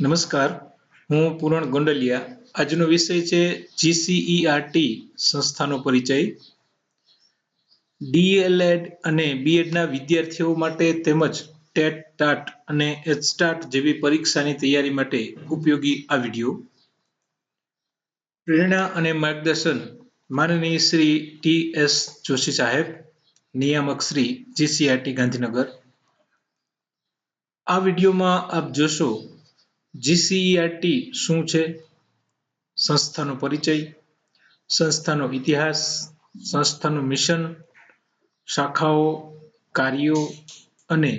નમસ્કાર, હું પૂરણ ગોંડલિયા. આજનો વિષય છે જીસીઈઆરટી સંસ્થાનો પરિચય. ડીએલએડ અને બીએડના વિદ્યાર્થીઓ માટે તેમજ ટેટ ટાટ અને એચટાટ જેવી પરીક્ષાની તૈયારી માટે ઉપયોગી આ વીડિયો. પ્રેરણા અને માર્ગદર્શન માનનીય શ્રી ટી એસ જોશી સાહેબ, નિયામક શ્રી જીસીઆરટી ગાંધીનગર. આ વિડીયોમાં આપ જોશો જીસીઈઆરટી શું છે? સંસ્થાનો પરિચય, સંસ્થાનો ઇતિહાસ, સંસ્થાનું મિશન, શાખાઓ, કાર્યો અને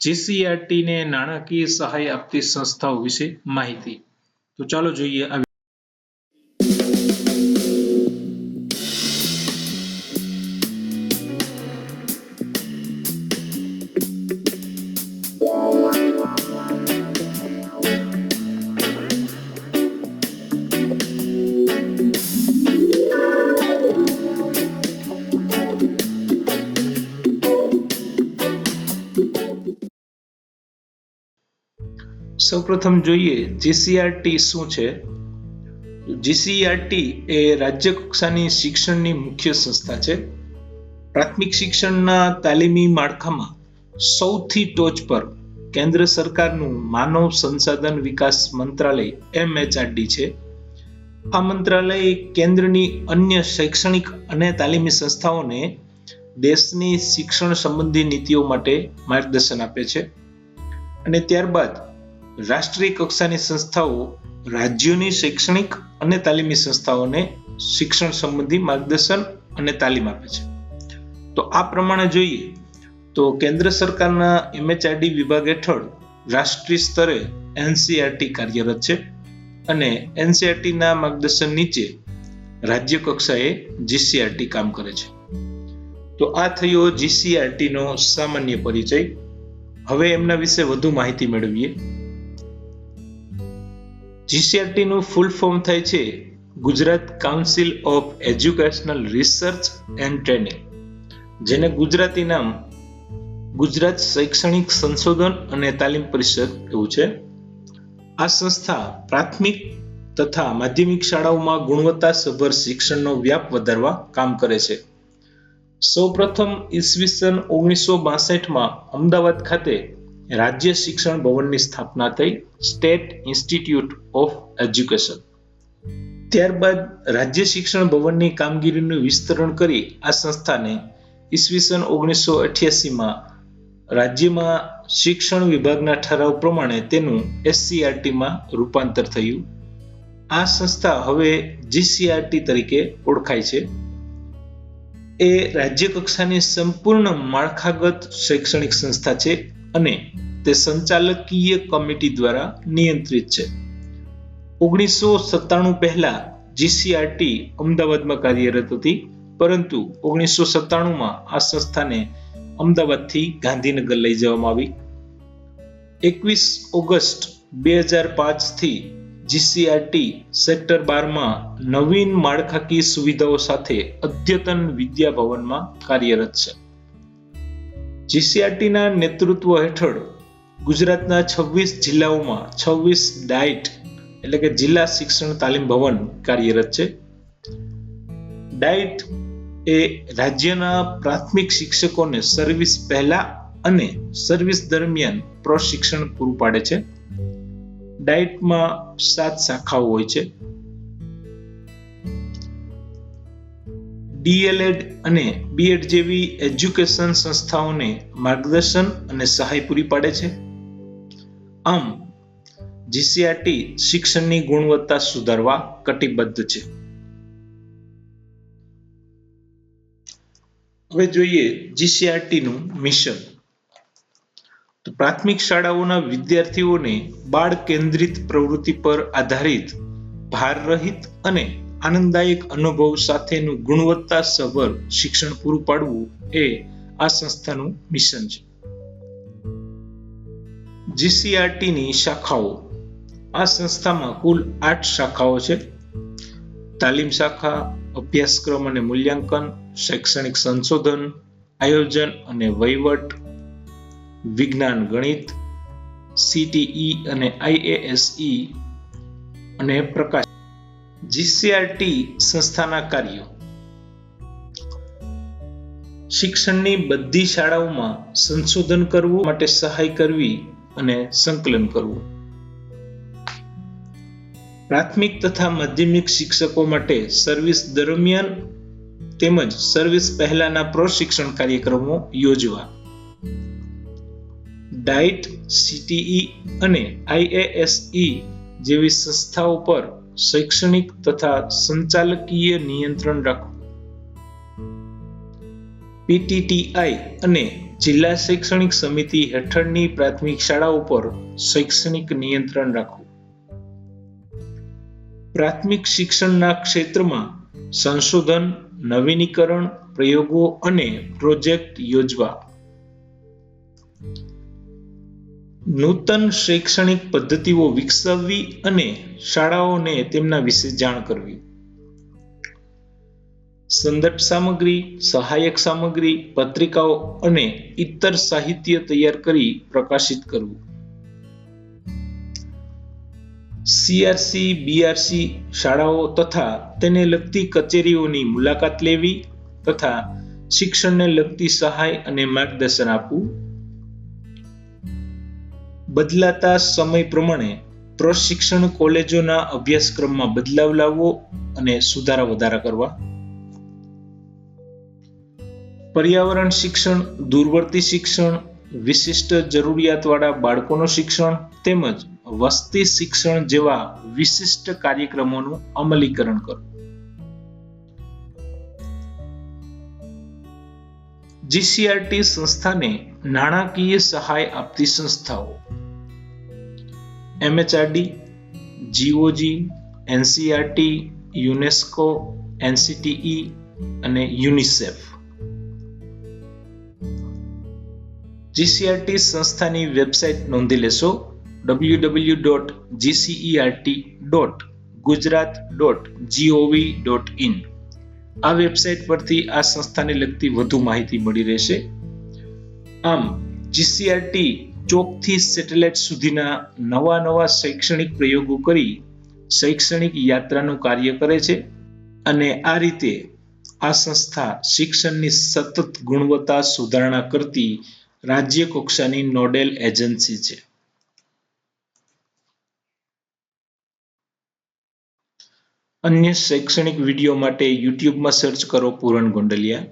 જીસીઆરટીને નાણાકીય સહાય આપતી સંસ્થાઓ વિશે માહિતી. તો ચાલો જોઈએ આ સૌપ્રથમ જોઈએ જીસીઆરટી શું છે? જીસીઆરટી એ રાજ્ય કક્ષાની શિક્ષણની મુખ્ય સંસ્થા છે. પ્રાથમિક શિક્ષણના તાલીમી માળખામાં સૌથી ટોચ પર કેન્દ્ર સરકારનું માનવ સંસાધન વિકાસ મંત્રાલય એમએચઆરડી છે. આ મંત્રાલય કેન્દ્રની અન્ય શૈક્ષણિક અને તાલીમી સંસ્થાઓને દેશની શિક્ષણ સંબંધી નીતિઓ માટે માર્ગદર્શન આપે છે. અને ત્યારબાદ રાષ્ટ્રીય કક્ષાની સંસ્થાઓ, રાજ્યોની શૈક્ષણિક અને તાલીમી સંસ્થાઓને શિક્ષણ સંબંધી માર્ગદર્શન અને તાલીમ આપે છે. તો આ પ્રમાણે જોઈએ તો કેન્દ્ર સરકારના એમએચઆરડી વિભાગ હેઠળ રાષ્ટ્રીય સ્તરે એનસીઆરટી કાર્યરત છે અને એનસીઆરટીના માર્ગદર્શન નીચે રાજ્ય કક્ષાએ જીસીઆરટી કામ કરે છે. તો આ થયો જીસીઆરટી નો સામાન્ય પરિચય. હવે એમના વિશે વધુ માહિતી મેળવીએ. જીસીઆરટી નું ફૂલ ફોર્મ થાય છે Gujarat council of educational research and training જેને ગુજરાતી નામ ગુજરાત શૈક્ષણિક સંશોધન અને તાલીમ પરિષદ એવું છે. આ સંસ્થા પ્રાથમિક તથા માધ્યમિક શાળાઓમાં ગુણવત્તાસભર શિક્ષણનો વ્યાપ વધારવા કામ કરે છે. સૌપ્રથમ ઈસવીસન ઓગણીસો બાસઠમાં અમદાવાદ ખાતે રાજ્ય શિક્ષણ ભવનની સ્થાપના થઈ સ્ટેટ ઇન્સ્ટિટ્યૂટ ઓફ એજ્યુકેશન. ત્યારબાદ રાજ્ય શિક્ષણ ભવનની કામગીરીનું વિસ્તરણ કરી આ સંસ્થાને ઈસવીસન ઓગણીસો અઠ્યાસીમાં રાજ્યમાં શિક્ષણ વિભાગના ઠરાવ પ્રમાણે તેનું એસસીઆરટીમાં રૂપાંતર થયું. આ સંસ્થા હવે જીસીઆરટી તરીકે ઓળખાય છે. એ રાજ્ય કક્ષાની સંપૂર્ણ માળખાગત શૈક્ષણિક સંસ્થા છે. અને તે સંચાલકીય કમિટી દ્વારા નિયંત્રિત છે. ઓગણીસો સત્તાણું પહેલા જીસીઆરટી અમદાવાદમાં કાર્યરત હતી, પરંતુ ઓગણીસો સત્તાણુંમાં આ સંસ્થાને અમદાવાદથી ગાંધીનગર લઈ જવામાં આવી. એકવીસ ઓગસ્ટ બે હજાર પાંચથી જીસીઆરટી સેક્ટર બારમાં નવીન માળખાકીય સુવિધાઓ સાથે અદ્યતન વિદ્યાભવનમાં કાર્યરત છે. જીસીઆરટીના નેતૃત્વ હેઠળ ગુજરાતના છવ્વીસ જિલ્લાઓમાં છવ્વીસ ડાયટ એટલે કે જિલ્લા શિક્ષણ તાલીમ ભવન કાર્યરત છે. ડાયટ એ રાજ્યના પ્રાથમિક શિક્ષકોને સર્વિસ પહેલા અને સર્વિસ દરમિયાન પ્રશિક્ષણ પૂરું પાડે છે. ડાયટમાં સાત શાખાઓ હોય છે. ડીએલએડ અને બીએડ જેવી એજ્યુકેશન સંસ્થાઓને માર્ગદર્શન અને સહાય પૂરી પાડે છે. આમ જીસીઆરટી શિક્ષણની ગુણવત્તા સુધારવા કટિબદ્ધ છે. હવે જોઈએ જીસીઆરટી નું મિશન તો પ્રાથમિક શાળાઓના વિદ્યાર્થીઓને બાળ કેન્દ્રિત પ્રવૃત્તિ પર આધારિત ભાર રહિત અને આનંદદાયક અનુભવ સાથેનું ગુણવત્તાસભર શિક્ષણ પૂરું પાડવું એ આ સંસ્થાનું મિશન છે. જીસીઆરટીની શાખાઓ. આ સંસ્થામાં કુલ આઠ શાખાઓ છે. તાલીમ શાખા, અભ્યાસક્રમ અને મૂલ્યાંકન, શૈક્ષણિક સંશોધન, આયોજન અને વહીવટ, વિજ્ઞાન ગણિત, સીટીઈ અને આઈએએસઈ અને પ્રકાશ જીસીઆરટી સંસ્થાના કાર્યો. શિક્ષણની બધી શાળાઓમાં સંશોધન કરવું માટે સહાય કરવી અને સંકલન કરવું. પ્રાથમિક તથા માધ્યમિક શિક્ષકો માટે સર્વિસ દરમિયાન તેમજ સર્વિસ પહેલાના પ્રશિક્ષણ કાર્યક્રમો યોજવા. ડાઇટ સીટીઈ અને આઈએએસઈ જેવી સંસ્થાઓ પર શૈક્ષણિક તથા સંચાલકીય નિયંત્રણ રાખવું. પીટીટીઆઈ અને જિલ્લા શૈક્ષણિક સમિતિ હેઠળની પ્રાથમિક શાળાઓ પર શૈક્ષણિક નિયંત્રણ રાખવું. પ્રાથમિક શિક્ષણના ક્ષેત્રમાં સંશોધન, નવીનીકરણ, પ્રયોગો અને પ્રોજેક્ટ યોજવા. નૂતન શૈક્ષણિક પદ્ધતિઓ વિકસાવવી અને શાળાઓને તેમના વિશે જાણ કરવી. સંદર્ભ સામગ્રી, સહાયક સામગ્રી, પત્રિકાઓ અને ઇતર સાહિત્ય તૈયાર કરી પ્રકાશિત કરવું. સીઆરસી બીઆરસી શાળાઓ તથા તેને લગતી કચેરીઓની મુલાકાત લેવી તથા શિક્ષણને લગતી સહાય અને માર્ગદર્શન આપવું. બદલાતા સમય પ્રમાણે પ્રશિક્ષણ કોલેજોના અભ્યાસક્રમમાં બદલાવ લાવવો અને સુધારા વધારા કરવા. પર્યાવરણ શિક્ષણ, દૂરવર્તી શિક્ષણ, વિશિષ્ટ જરૂરિયાતવાળા બાળકોનું શિક્ષણ તેમજ વસ્તી શિક્ષણ જેવા વિશિષ્ટ કાર્યક્રમોનું અમલીકરણ કરવું. જીસીઆરટી સંસ્થાને નાણાકીય સહાય આપતી સંસ્થાઓ. MHRD GOG NCERT UNESCO NCTE અને યુનિસેફ જીસીઆરટી સંસ્થાની વેબસાઇટ નોંધી લેશો, W W dot GCERT dot Gujarat dot GOV dot in આ વેબસાઇટ પરથી આ સંસ્થાને લગતી વધુ માહિતી મળી રહેશે. આમ જીસીઆરટી ચોકથી સેટેલાઇટ સુધીના નવા નવા શૈક્ષણિક પ્રયોગો કરી શૈક્ષણિક યાત્રાનું કાર્ય કરે છે અને આ રીતે આ સંસ્થા શિક્ષણની સતત ગુણવત્તા સુધારણા કરતી રાજ્ય કક્ષાની નોડેલ એજન્સી છે. અન્ય શૈક્ષણિક વીડિયો માટે યુટ્યુબમાં સર્ચ કરો પૂરણ ગોંડલિયા.